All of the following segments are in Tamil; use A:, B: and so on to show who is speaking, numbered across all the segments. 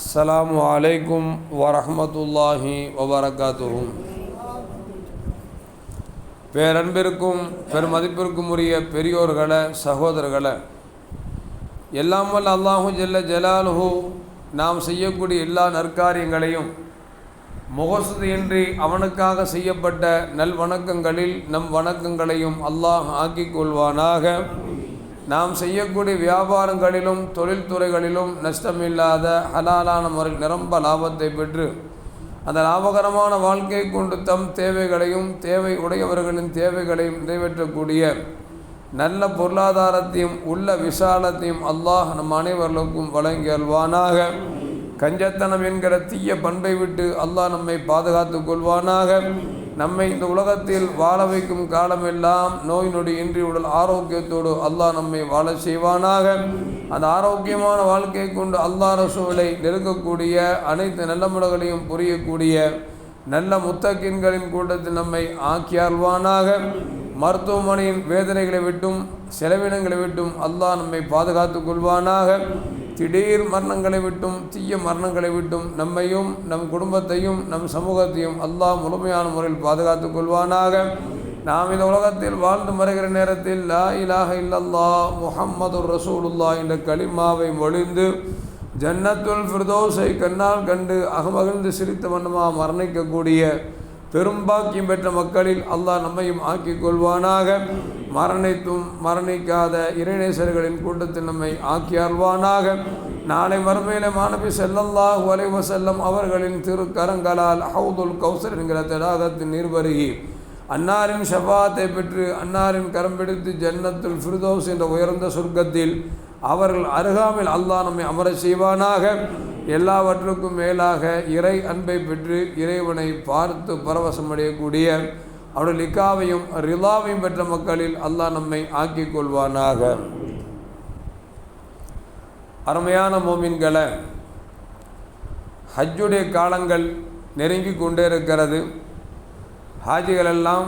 A: அஸ்ஸலாமு அலைக்கும் اللہ وبرکاتہ பேரன்பிற்கும் பெருமதிப்பிற்கும் உரிய பெரியோர்களை சகோதரர்களை எல்லாம் வல்ல அல்லாஹும் ஜெல்ல ஜலாலுஹு நாம் செய்யக்கூடிய எல்லா நற்காரியங்களையும் முகசுதியின்றி அவனுக்காக செய்யப்பட்ட நல் வணக்கங்களில் நம் வணக்கங்களையும் அல்லாஹ் ஆக்கிக் கொள்வானாக. நாம் செய்யக்கூடிய வியாபாரங்களிலும் தொழில்துறைகளிலும் நஷ்டமில்லாத ஹலாலான முறையில் நிரம்ப லாபத்தை பெற்று அந்த லாபகரமான வாழ்க்கை கொண்டு தம் தேவைகளையும் தேவை உடையவர்களின் தேவைகளையும் நிறைவேற்றக்கூடிய நல்ல பொருளாதாரத்தையும் உள்ள விசாலத்தையும் அல்லாஹ் நம் அனைவர்களுக்கும் வழங்கியல்வானாக கஞ்சத்தனம் என்கிற தீய பண்பை விட்டு அல்லாஹ் நம்மை பாதுகாத்து கொள்வானாக. நம்மை இந்த உலகத்தில் வாழ வைக்கும் காலமெல்லாம் நோய் நொடி இன்றி உடல் ஆரோக்கியத்தோடு அல்லாஹ் நம்மை வாழ செய்வானாக. அந்த ஆரோக்கியமான வாழ்க்கையை கொண்டு அல்லாஹ் ரசூலை நெருங்கக்கூடிய அனைத்து நல்ல முறைகளையும் புரியக்கூடிய நல்ல முத்தக்கின்களின் கூட்டத்தில் நம்மை ஆக்கியாழ்வானாக மருத்துவமனையின் வேதனைகளை விட்டும் செலவினங்களை விட்டும் அல்லாஹ் நம்மை பாதுகாத்து கொள்வானாக. திடீர் மரணங்களை விட்டும் தீய மரணங்களை விட்டும் நம்மையும் நம் குடும்பத்தையும் நம் சமூகத்தையும் அல்லாஹ் முழுமையான முறையில் பாதுகாத்து கொள்வானாக. நாம் இந்த உலகத்தில் வாழ்ந்து மறைகிற நேரத்தில் லா இலாக இல்லல்லா முஹம்மது ரசூலுல்லா என்ற களிமாவை மொழிந்து ஜன்னத்துல் ஃபிர்தோஸை கண்ணால் கண்டு அகமகிழ்ந்து சிரித்த வண்ணமாக மரணிக்கக்கூடிய பெரும்பாக்கியம் பெற்ற மக்களில் அல்லாஹ் நம்மையும் ஆக்கிக் கொள்வானாக. மரணித்தும் மரணிக்காத இறைநேசர்களின் கூட்டத்தில் நம்மை ஆக்கி அல்வானாக நாளை மறுமையில மாணவி செல்லல்லாஹ் வலைவ செல்லம் அவர்களின் திருக்கரங்களால் ஹவுதுல் கௌசர் என்கிற தடாகத்தின் நீர்வருகி அன்னாரின் ஷபாத்தை பெற்று அன்னாரின் கரம் பிடித்து ஜன்னத்துல் ஃபிர்தோஸ் என்ற உயர்ந்த சொர்க்கத்தில் அவர்கள் அருகாமையில் அல்லாஹ் நம்மை அமர செய்வானாக. எல்லாவற்றுக்கும் மேலாக இறை அன்பை பெற்று இறைவனை பார்த்து பரவசமடையக்கூடிய அவருடைய லிக்காவையும் ரிலாவையும் பெற்ற மக்களில் அல்லாஹ் நம்மை ஆக்கிக் கொள்வானாக. அருமையான மோமின்களை ஹஜ்ஜுடைய காலங்கள் நெருங்கி கொண்டே இருக்கிறது. ஹாஜிகளெல்லாம்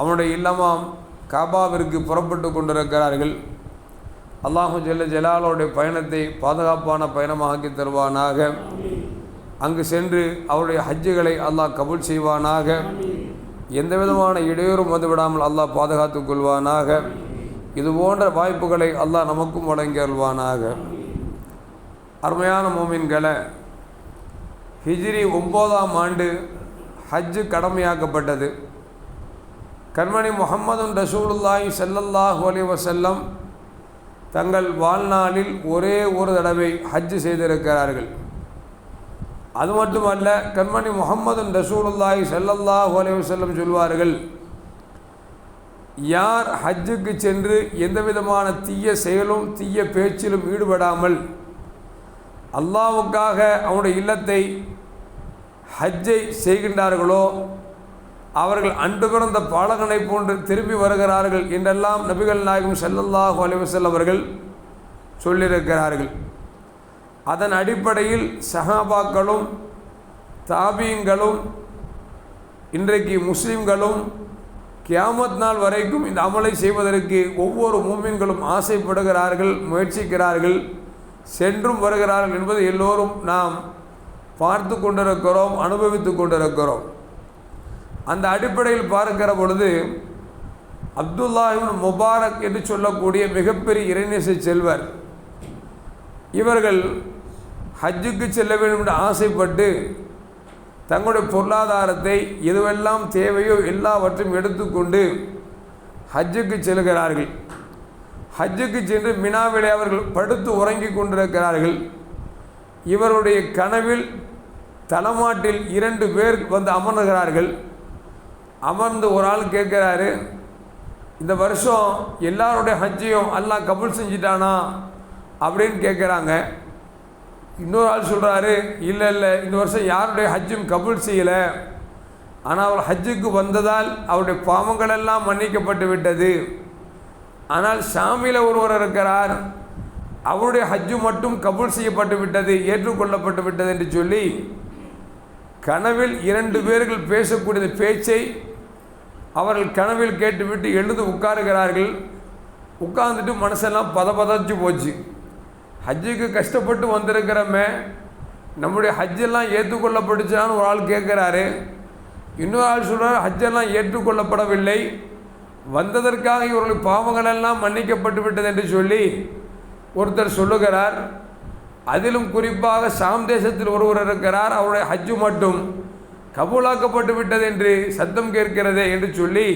A: அவனுடைய இல்லமாம் காபாவிற்கு புறப்பட்டு கொண்டிருக்கிறார்கள். அல்லாஹு ஜெல்ல ஜலாலோடைய பயணத்தை பாதுகாப்பான பயணமாக்கி தருவானாக. அங்கு சென்று அவருடைய ஹஜ்ஜுகளை அல்லாஹ் கபூல் செய்வானாக. எந்த விதமான இடையூறும் வந்துவிடாமல் அல்லாஹ் பாதுகாத்து கொள்வானாக. இது போன்ற வாய்ப்புகளை அல்லாஹ் நமக்கும் வழங்கி அருள்வானாக. அருமையான மோமின்களை ஹிஜ்ரி ஒம்போதாம் ஆண்டு ஹஜ்ஜு கடமையாக்கப்பட்டது. கண்மணி முகமது ரசூலுல்லாஹி செல்லல்லாஹு அலி வசல்லம் தங்கள் வாழ்நாளில் ஒரே ஒரு தடவை ஹஜ்ஜு செய்திருக்கிறார்கள். அது மட்டுமல்ல கண்மணி முகமது ரசூலுல்லாய் சல்லல்லாஹு அலைஹி செல்லம் சொல்வார்கள் யார் ஹஜ்ஜுக்கு சென்று எந்த விதமான தீய செயலும் தீய பேச்சிலும் ஈடுபடாமல் அல்லாவுக்காக அவனுடைய இல்லத்தை ஹஜ்ஜை செய்கின்றார்களோ அவர்கள் அன்று பிறந்த பாலகனை போன்று திரும்பி வருகிறார்கள் என்றெல்லாம் நபிகள் நாயகம் செல்லல்லாஹு அலிவசல் அவர்கள் சொல்லியிருக்கிறார்கள். அதன் அடிப்படையில் சஹாபாக்களும் தாபியங்களும் இன்றைக்கு முஸ்லீம்களும் கியாமத் நாள் வரைக்கும் இந்த அமலை செய்வதற்கு ஒவ்வொரு மூமின்களும் ஆசைப்படுகிறார்கள் முயற்சிக்கிறார்கள் சென்றும் வருகிறார்கள் என்பது எல்லோரும் நாம் பார்த்து கொண்டிருக்கிறோம் அனுபவித்து கொண்டிருக்கிறோம். அந்த அடிப்படையில் பார்க்கிற பொழுது அப்துல்லாஹிபின் முபாரக் என்று சொல்லக்கூடிய மிகப்பெரிய இறைநேச செல்வர். இவர்கள் ஹஜ்ஜுக்கு செல்ல வேண்டும் என்று ஆசைப்பட்டு தங்களுடைய பொருளாதாரத்தை எதுவெல்லாம் தேவையோ எல்லாவற்றையும் எடுத்துக்கொண்டு ஹஜ்ஜுக்கு செல்கிறார்கள். ஹஜ்ஜுக்கு சென்று மினாவிலே அவர்கள் படுத்து உறங்கி கொண்டிருக்கிறார்கள். இவருடைய கனவில் தலைமாட்டில் இரண்டு பேர் வந்து அமர்கிறார்கள். அமர்ந்து ஒரு ஆள் கேட்குறாரு இந்த வருஷம் எல்லாருடைய ஹஜ்ஜையும் எல்லாம் கபுல் செஞ்சிட்டானா அப்படின்னு கேட்குறாங்க. இன்னொரு ஆள் சொல்கிறாரு இல்லை இல்லை இந்த வருஷம் யாருடைய ஹஜ்ஜும் கபுல் செய்யலை. ஆனால் அவர் ஹஜ்ஜுக்கு வந்ததால் அவருடைய பாவங்களெல்லாம் மன்னிக்கப்பட்டு விட்டது. ஆனால் ஷாமியில் ஒருவர் இருக்கிறார் அவருடைய ஹஜ்ஜு மட்டும் கபுல் செய்யப்பட்டு விட்டது ஏற்றுக்கொள்ளப்பட்டு விட்டது என்று சொல்லி கனவில் இரண்டு பேர்கள் பேசக்கூடிய பேச்சை அவர்கள் கனவில் கேட்டுவிட்டு எழுந்து உட்காருகிறார்கள். உட்கார்ந்துட்டு மனசெல்லாம் பத பதச்சு போச்சு. ஹஜ்ஜுக்கு கஷ்டப்பட்டு வந்திருக்கிறோமே நம்முடைய ஹஜ்ஜெல்லாம் ஏற்றுக்கொள்ளப்பட்டுச்சான்னு ஒரு ஆள் கேட்குறாரு. இன்னொரு ஆள் சொல்கிறார் ஹஜ்ஜெல்லாம் ஏற்றுக்கொள்ளப்படவில்லை. வந்ததற்காக இவர்கள் பாவங்களெல்லாம் மன்னிக்கப்பட்டு விட்டது என்று சொல்லி ஒருத்தர் சொல்லுகிறார். அதிலும் குறிப்பாக சாம் தேசத்தில் ஒருவர் இருக்கிறார். அவருடைய ஹஜ்ஜு மட்டும். கபூலாக்கப்பட்டு விட்டது என்று சத்தம் கேட்கிறதே என்று சொல்லி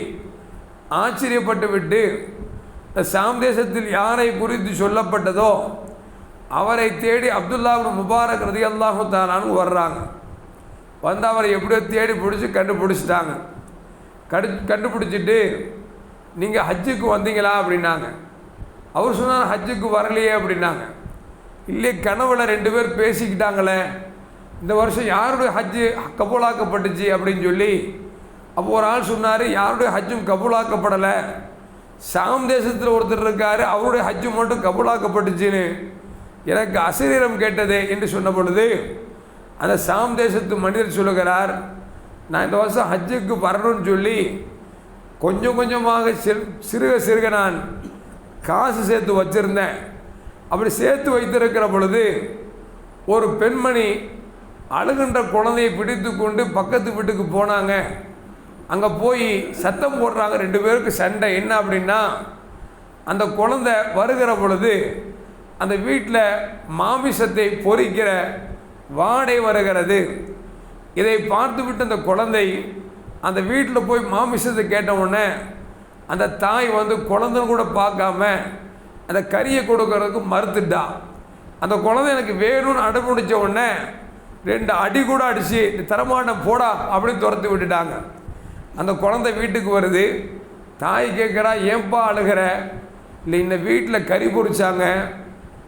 A: ஆச்சரியப்பட்டு விட்டு சாம் தேசத்தில் யாரை குறித்து சொல்லப்பட்டதோ அவரை தேடி அப்துல்லா முபாரக் ரதி அல்லாஹு தாலான்னு வர்றாங்க. வந்து அவரை எப்படியோ தேடி பிடிச்சி கண்டுபிடிச்சிட்டாங்க. கடு கண்டுபிடிச்சிட்டு நீங்கள் ஹஜ்ஜுக்கு வந்தீங்களா அப்படின்னாங்க. அவர் சொன்னார் ஹஜ்ஜுக்கு வரலையே அப்படின்னாங்க. இல்லையே கனவுல ரெண்டு பேர் பேசிக்கிட்டாங்களே இந்த வருஷம் யாருடைய ஹஜ்ஜு கபூலாக்கப்பட்டுச்சு அப்படின்னு சொல்லி அப்போ ஒரு ஆள் சொன்னார் யாருடைய ஹஜ்ஜும் கபூலாக்கப்படலை. சாம் தேசத்தில் ஒருத்தர் இருக்கார் அவருடைய ஹஜ்ஜு மட்டும் கபூலாக்கப்பட்டுச்சுன்னு எனக்கு அசரீரம் கேட்டதே என்று சொன்ன பொழுது அந்த சாம் தேசத்து மனிதர் சொல்லுகிறார் நான் இந்த வருஷம் ஹஜ்ஜுக்கு வரணும்னு சொல்லி கொஞ்சம் கொஞ்சமாக சிறு சிறுக சிறுக நான் காசு சேர்த்து வச்சுருந்தேன். அப்படி சேர்த்து வைத்திருக்கிற பொழுது ஒரு பெண்மணி அழுகின்ற குழந்தையை பிடித்து கொண்டு பக்கத்து வீட்டுக்கு போனாங்க. அங்கே போய் சத்தம் போடுறாங்க. ரெண்டு பேருக்கு சண்டை. என்ன அப்படின்னா அந்த குழந்தை வருகிற பொழுது அந்த வீட்டில் மாமிசத்தை பொறிக்கிற வாடை வருகிறது. இதை பார்த்துவிட்டு அந்த குழந்தை அந்த வீட்டில் போய் மாமிசத்தை கேட்ட உடனே அந்த தாய் வந்து குழந்தைன்னு கூட பார்க்காம அந்த கறியை கொடுக்கறதுக்கு மறுத்துட்டா. அந்த குழந்தை எனக்கு வேணும்னு அடம்பிடிச்ச உடனே ரெண்டு அடி கூட அடித்து தரமாட்டம் போடா அப்படின்னு துரத்து விட்டுட்டாங்க. அந்த குழந்தை வீட்டுக்கு வருது. தாய் கேட்குறா ஏன்பா அழுகிற? இல்லை இந்த வீட்டில் கறி பொரிச்சாங்க.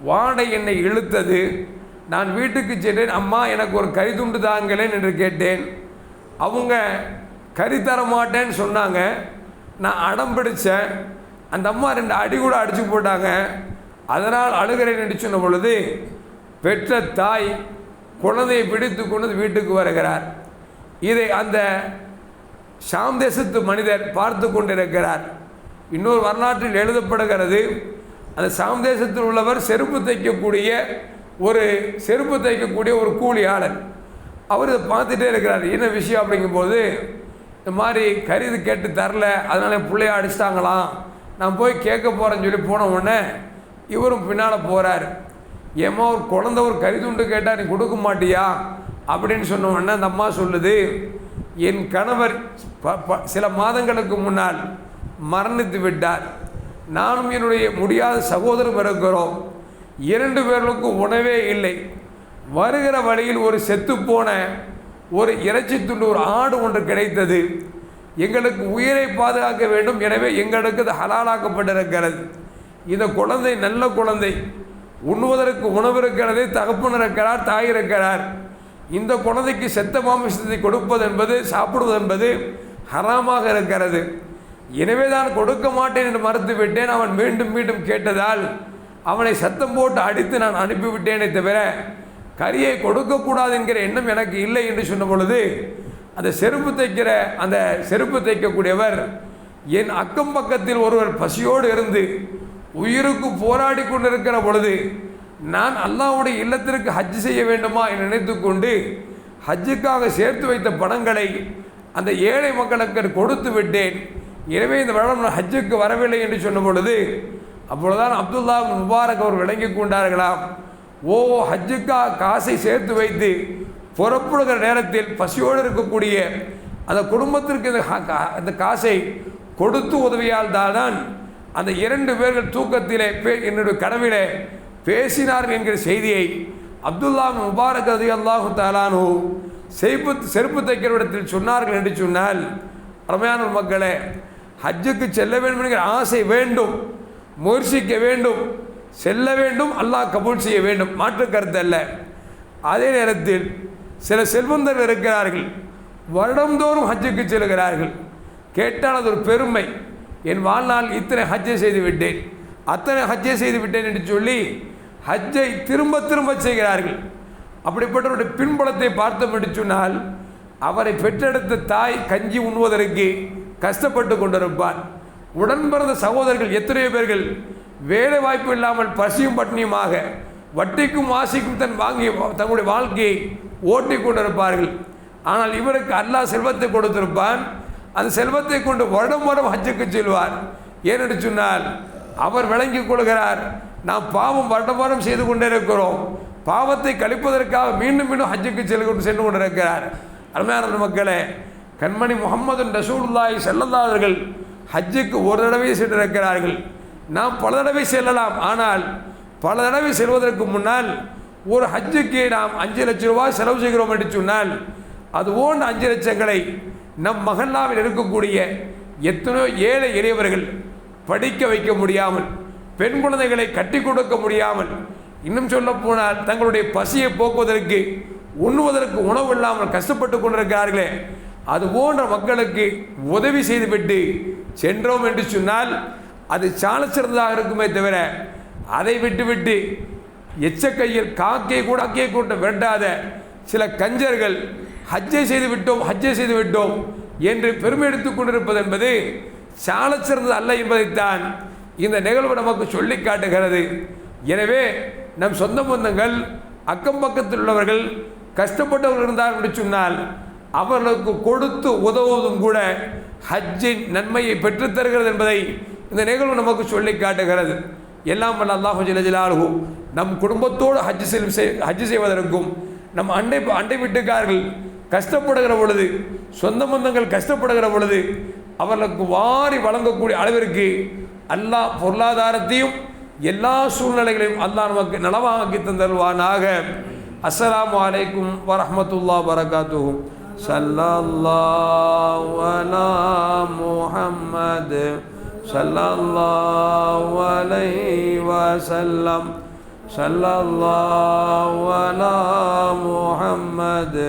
A: வாடை என்னை இழுத்தது. நான் வீட்டுக்கு சென்றேன். அம்மா எனக்கு ஒரு கறி துண்டு தாங்களேன் என்று கேட்டேன். அவங்க கறி தர மாட்டேன்னு சொன்னாங்க. நான் அடம் பிடித்தேன் அந்த அம்மா ரெண்டு அடி கூட அடித்து போட்டாங்க. அதனால் அழுகிறேன் என்று சொன்ன பொழுது பெற்ற தாய் குழந்தையை பிடித்து கொண்டு வீட்டுக்கு வருகிறார். இதை அந்த ஷாம் தேசத்து மனிதர் பார்த்து கொண்டிருக்கிறார். இன்னொரு வரலாற்றில் எழுதப்படுகிறது அந்த சாம் தேசத்தில் உள்ளவர் செருப்பு தைக்கக்கூடிய ஒரு செருப்பு தைக்கக்கூடிய ஒரு கூலியாளர். அவர் இதை பார்த்துட்டே இருக்கிறார். என்ன விஷயம் அப்படிங்கும்போது இந்த மாதிரி கருது கேட்டு தரல அதனால என் பிள்ளைய அடிச்சிட்டாங்களாம். நான் போய் கேட்க போகிறேன்னு சொல்லி போன உடனே இவரும் பின்னால் போகிறார் ஏமா ஒரு குழந்தை ஒரு கரிதுண்டு கேட்டால் நீ கொடுக்க மாட்டியா? அப்படின்னு சொன்ன உடனே அந்த அம்மா சொல்லுது என் கணவர் ப- சில மாதங்களுக்கு முன்னால் மரணித்து விட்டார். நானும் என்னுடைய முடியாத சகோதரர் இருக்கிறோம் இரண்டு பேர்களுக்கும் உணவே இல்லை. வருகிற வழியில் ஒரு செத்துப்போன ஒரு இறைச்சி துண்டு ஒரு ஆடு ஒன்று கிடைத்தது. எங்களுக்கு உயிரை பாதுகாக்க வேண்டும். எனவே எங்களுக்கு அது ஹலாலாக்கப்பட்டிருக்கிறது. இந்த குழந்தை நல்ல குழந்தை. உண்ணுவதற்கு உணவு இருக்கிறது தகப்பன் இருக்கிறார் தாய் இருக்கிறார் இந்த குழந்தைக்கு செத்த மாமிசத்தை கொடுப்பது என்பது சாப்பிடுவது என்பது ஹராமாக இருக்கிறது. எனவே தான் கொடுக்க மாட்டேன் என்று மறுத்து விட்டேன் அவன் மீண்டும் மீண்டும் கேட்டதால் அவனை சத்தம் போட்டு அடித்து நான் அனுப்பிவிட்டேனே தவிர கரியை கொடுக்கக்கூடாது என்கிற எண்ணம் எனக்கு இல்லை என்று சொன்ன பொழுது அந்த செருப்பு தைக்கிற அந்த செருப்பு தைக்கக்கூடியவர் என் அக்கம் பக்கத்தில் ஒருவர் பசியோடு இருந்து உயிருக்கு போராடி கொண்டிருக்கிற பொழுது நான் அல்லாவுடைய இல்லத்திற்கு ஹஜ் செய்ய வேண்டுமா என நினைத்து கொண்டு ஹஜ்ஜுக்காக சேர்த்து வைத்த பணங்களை அந்த ஏழை மக்களுக்கு கொடுத்து விட்டேன். எனவே இந்த வருடம் நான் ஹஜ்ஜுக்கு வரவில்லை என்று சொன்ன பொழுது அப்பொழுதுதான் அப்துல்லா முபாரக் அவர் விளங்கி கொண்டார்களாம். ஓ ஹஜ்ஜுக்காக காசை சேர்த்து வைத்து புறப்படுகிற நேரத்தில் பசியோடு இருக்கக்கூடிய அந்த குடும்பத்திற்கு இந்த கா- அந்த காசை கொடுத்து உதவியால் தான் அந்த இரண்டு பேர்கள் தூக்கத்திலே பே என்னுடைய கனவிலே பேசினார்கள் என்கிற செய்தியை அப்துல்லா முபாரக் அதி அல்லாஹு தாலானு செருப்பு செருப்பு தைக்கிற இடத்தில் சொன்னார்கள் என்று சொன்னால் அருமையான மக்களே ஹஜ்ஜுக்கு செல்ல வேண்டும் என்கிற ஆசை வேண்டும் முயற்சிக்க வேண்டும் செல்ல வேண்டும் அல்லாஹ் கபூல் செய்ய வேண்டும் மாற்று கருத்து அல்ல. அதே நேரத்தில் சில செல்வந்தர்கள் இருக்கிறார்கள் வருடந்தோறும் ஹஜ்ஜுக்கு செல்கிறார்கள் கேட்டால் அது ஒரு பெருமை. என் வாழ்நாள் இத்தனை ஹஜ்ஜை செய்து விட்டேன். அத்தனை ஹஜ்ஜை செய்து விட்டேன் என்று சொல்லி ஹஜ்ஜை திரும்ப திரும்ப செய்கிறார்கள். அப்படிப்பட்டவருடைய பின்புலத்தை பார்த்தோம் என்று சொன்னால் அவரை பெற்றெடுத்த தாய் கஞ்சி உண்ணுவதற்கு கஷ்டப்பட்டு கொண்டிருப்பார் உடன் பிறந்த சகோதரர்கள் எத்தனையோ பேர்கள் வேலை வாய்ப்பு இல்லாமல் பசியும் பட்டினியுமாக வட்டிக்கும் வாசிக்கும் தன் வாங்கி தங்களுடைய வாழ்க்கையை ஓட்டி கொண்டிருப்பார்கள். ஆனால் இவருக்கு அல்லாஹ் செல்வத்தை கொடுத்திருப்பான். அந்த செல்வத்தை கொண்டு வருடம் வருடம் ஹஜ்ஜுக்கு செல்வார். ஏனென்று சொன்னால் அவர் விளங்கிக் கொள்கிறார் நாம் பாவம் வருடம் வருடம் செய்து கொண்டே இருக்கிறோம் பாவத்தை கழிப்பதற்காக மீண்டும் மீண்டும் ஹஜ்ஜுக்கு செல்ல கொண்டு சென்று கொண்டிருக்கிறார். அருமையான மக்களே கண்மணி முகமது ரசூலுல்லாஹி செல்லல்லாதவர்கள் ஹஜ்ஜுக்கு ஒரு தடவை சென்றிருக்கிறார்கள். நாம் பல தடவை செல்லலாம் ஆனால் பல தடவை செல்வதற்கு முன்னால் ஒரு ஹஜ்ஜுக்கு நாம் அஞ்சு லட்சம் ரூபாய் செலவு செய்கிறோம் என்று சொன்னால் அது போன்ற அஞ்சு லட்சங்களை நம் மகல்லாவில் இருக்கக்கூடிய எத்தனையோ ஏழை எளியவர்கள் படிக்க வைக்க முடியாமல் பெண் குழந்தைகளை கட்டி கொடுக்க முடியாமல் இன்னும் சொல்ல போனால் தங்களுடைய பசியை போக்குவதற்கு உண்ணுவதற்கு உணவு இல்லாமல் கஷ்டப்பட்டு கொண்டிருக்கிறார்களே அது போன்ற மக்களுக்கு உதவி செய்துவிட்டு சென்றோம் என்று சொன்னால் அது சால சிறந்ததாக இருக்குமே தவிர அதை விட்டுவிட்டு எச்சக்கையில் காக்கை கூட அக்கையை கூட்ட வேண்டாத சில கஞ்சர்கள் ஹஜ்ஜை செய்து விட்டோம் ஹஜ்ஜை செய்து விட்டோம் என்று பெருமை எடுத்துக் கொண்டிருப்பது என்பது சால சிறந்தது அல்ல என்பதைத்தான் இந்த நிகழ்வு நமக்கு சொல்லி காட்டுகிறது. எனவே நம் சொந்த பந்தங்கள் அக்கம் பக்கத்தில் உள்ளவர்கள் கஷ்டப்பட்டவர்கள் இருந்தார் என்று சொன்னால் அவர்களுக்கு கொடுத்து உதவுவதும் கூட ஹஜ்ஜின் நன்மையை பெற்றுத்தருகிறது என்பதை இந்த நிகழ்வு நமக்கு சொல்லி காட்டுகிறது. எல்லாம் வல்ல அல்லாஹு ஜல்ல நம் குடும்பத்தோடு ஹஜ் செல் செய்- ஹஜ் செய்வதற்கும் நம் அண்டை அண்டை வீட்டுக்காரர்கள் கஷ்டப்படுகிற பொழுது சொந்த பந்தங்கள் கஷ்டப்படுகிற பொழுது அவர்களுக்கு வாரி வழங்கக்கூடிய அளவிற்கு எல்லா பொருளாதாரத்தையும் எல்லா சூழ்நிலைகளையும் அல்லாஹ் நமக்கு நலவாக்கி தந்தல்வானாக அஸ்லாம் அலைக்கும் வரமத்துல்லா வரகாத்துஹு ஸல்லல்லாஹு அலா முஹம்மது ஸல்லல்லாஹு அலைஹி வஸல்லம். ஸல்லல்லாஹு அலா முஹம்மது